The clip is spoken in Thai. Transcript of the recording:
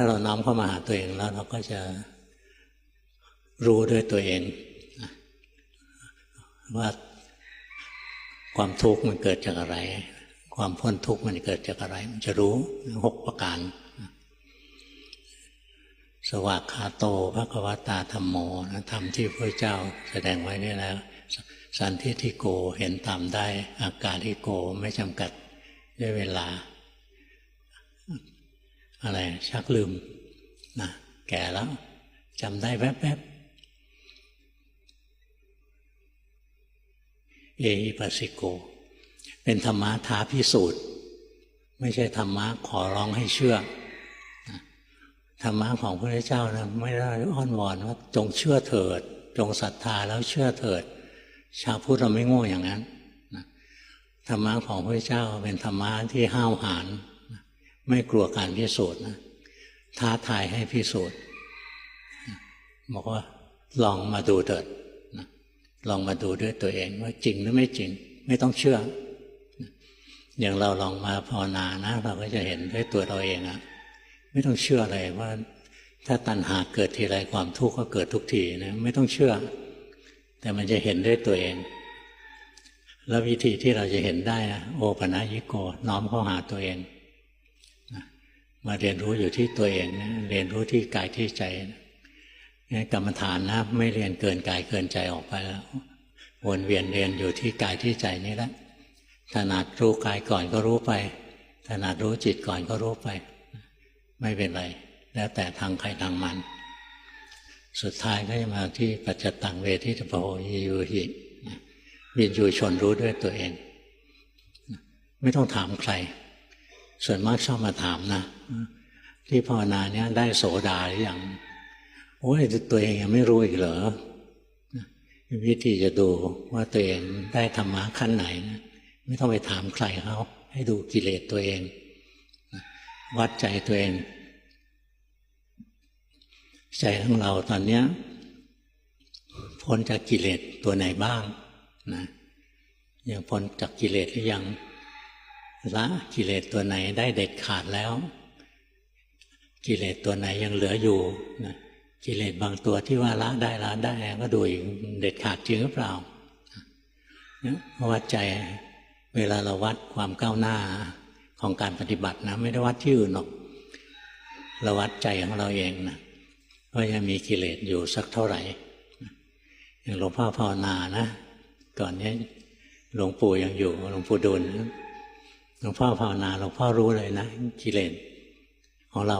ถ้าเราน้อมเข้ามาหาตัวเองแล้วเราก็จะรู้ด้วยตัวเอง ว่าความทุกข์มันเกิดจากอะไร ความพ้นทุกข์มันเกิดจากอะไร มันจะรู้หกประการ สวากขาโตพระกวตาธรรมโมนะธรรมที่พระเจ้าแสดงไว้นี่แล้วสันทิทิโกเห็นตามได้ อาการที่โกไม่จำกัดด้วยเวลา อะไรชักลืมนะแก่แล้วจำได้แวบๆเอหิปัสสิโก เป็นธรรมะท้าพิสูจน์ ไม่ใช่ธรรมะขอร้องให้เชื่อธรรมะของพระเจ้านะไม่ได้อ้อนวอนว่าจงเชื่อเถิด จงศรัทธาแล้วเชื่อเถิด ชาวพุทธเราไม่โง่อย่างนั้นธรรมะของพระเจ้าเป็นธรรมะที่ห้าวหาญ ไม่กลัวการพิสูจน์นะท้าทายให้พิสูจน์บอกว่าลองมาดูเถิดลองมาดูด้วยตัวเองว่าจริงหรือไม่จริง ไม่ต้องเชื่อ อย่างเราลองมาภาวนานะ เราก็จะเห็นด้วยตัวเราเองอะไม่ต้องเชื่อเลยว่าถ้าตัณหาเกิดทีไรความทุกข์ก็เกิดทุกทีนะไม่ต้องเชื่อ แต่มันจะเห็นด้วยตัวเอง แล้ววิธีที่เราจะเห็นได้นะโอปะนะยิโกน้อมเข้าหาตัวเอง มาเรียนรู้อยู่ที่ตัวเองนะเรียนรู้ที่กายที่ใจนะกรรมฐานนะไม่เรียนเกินกายเกินใจออกไปแล้ววนเวียนเรียนอยู่ที่กายที่ใจนี่แหละถนัดรู้กายก่อนก็รู้ไปถนัดรู้จิตก่อนก็รู้ไป ไม่เป็นไร แล้วแต่ทางใครทางมัน สุดท้ายก็จะมาที่ปัจจตังเวทิตโพยิยูหิวินยูชนรู้ด้วยตัวเอง ไม่ต้องถามใคร ส่วนมากชอบมาถามนะ ที่ภาวนาเนี้ยได้โสดาหรือยังโอ้ยตัวเองยังไม่รู้อีกเหรอวิธีจะดูว่าตัวเองได้ธรรมะขั้นไหนนะไม่ต้องไปถามใครเขาให้ดูกิเลสตัวเอง วัดใจตัวเอง ใจของเราตอนเนี้ยพ้นจากกิเลสตัวไหนบ้างนะยังพ้นจากกิเลสหรือยัง ละกิเลสตัวไหนได้เด็ดขาดแล้ว กิเลสตัวไหนยังเหลืออยู่นะกิเลสบางตัวที่ว่าละได้ละได้ก็ดูอีกเด็ดขาดจริงหรือเปล่าวัดใจเวลาเราวัดความก้าวหน้าของการปฏิบัตินะ ไม่ได้วัดที่อื่นหรอกเราวัดใจของเราเองนะว่ายังมีกิเลสอยู่สักเท่าไหร่อย่างหลวงพ่อภาวนานะก่อนนี้หลวงปู่ยังอยู่หลวงปู่ดุล หลวงพ่อภาวนาหลวงพ่อรู้เลยนะกิเลสของเรา